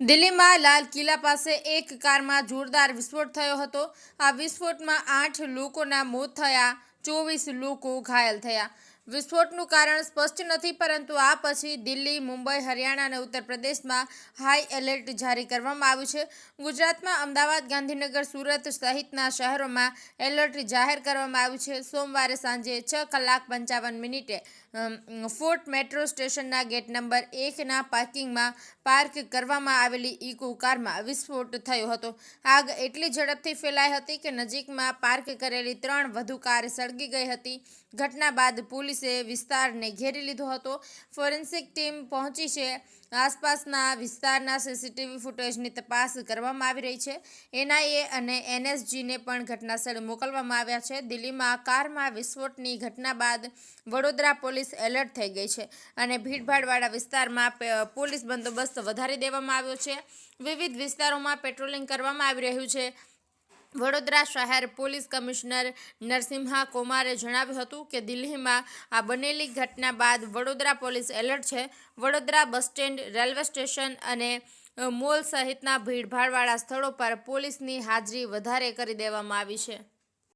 દિલ્હીમાં લાલ કિલ્લા પાસે એક કારમાં જોરદાર વિસ્ફોટ થયો હતો. આ વિસ્ફોટમાં આઠ લોકોના મોત થયા, ચોવીસ લોકો ઘાયલ થયા. વિસ્ફોટનું કારણ સ્પષ્ટ નથી, પરંતુ આ પછી દિલ્હી, મુંબઈ, હરિયાણા અને ઉત્તર પ્રદેશમાં હાઈ એલર્ટ જારી કરવામાં આવ્યું છે. ગુજરાતમાં અમદાવાદ, ગાંધીનગર, સુરત સહિતના શહેરોમાં એલર્ટ જાહેર કરવામાં આવ્યું છે. સોમવારે સાંજે છ કલાક પંચાવન મિનિટે ફોર્ટ મેટ્રો સ્ટેશનના ગેટ નંબર એકના પાર્કિંગમાં પાર્ક કરવામાં આવેલી ઇકો કારમાં વિસ્ફોટ થયો હતો. આગ એટલી ઝડપથી ફેલાઈ હતી કે નજીકમાં પાર્ક કરેલી ત્રણ વધુ કાર સળગી ગઈ હતી. ઘટના બાદ પોલીસે વિસ્તારને ઘેરી લીધો હતો. ફોરેન્સિક ટીમ પહોંચી છે. આસપાસના વિસ્તારના સીસીટીવી ફૂટેજની તપાસ કરવામાં આવી રહી છે. એનઆઈએ અને એનએસજીને પણ ઘટનાસ્થળે મોકલવામાં આવ્યા છે. દિલ્હીમાં કારમાં વિસ્ફોટની ઘટના બાદ વડોદરા પોલીસ એલર્ટ થઈ ગઈ છે અને ભીડભાડવાળા વિસ્તારમાં પોલીસ બંદોબસ્ત વધારી દેવામાં આવ્યો છે. વિવિધ વિસ્તારોમાં પેટ્રોલિંગ કરવામાં આવી રહ્યું છે. વડોદરા શહેર પોલીસ કમિશનર નરસિંહા કુમારે જણાવ્યું હતું કે દિલ્હીમાં આ બનેલી ઘટના બાદ વડોદરા પોલીસ એલર્ટ છે. Vadodara bus stand, railway station અને મોલ સહિતના ભીડભાડવાળા સ્થળો પર પોલીસની હાજરી વધારે કરી દેવામાં આવી છે.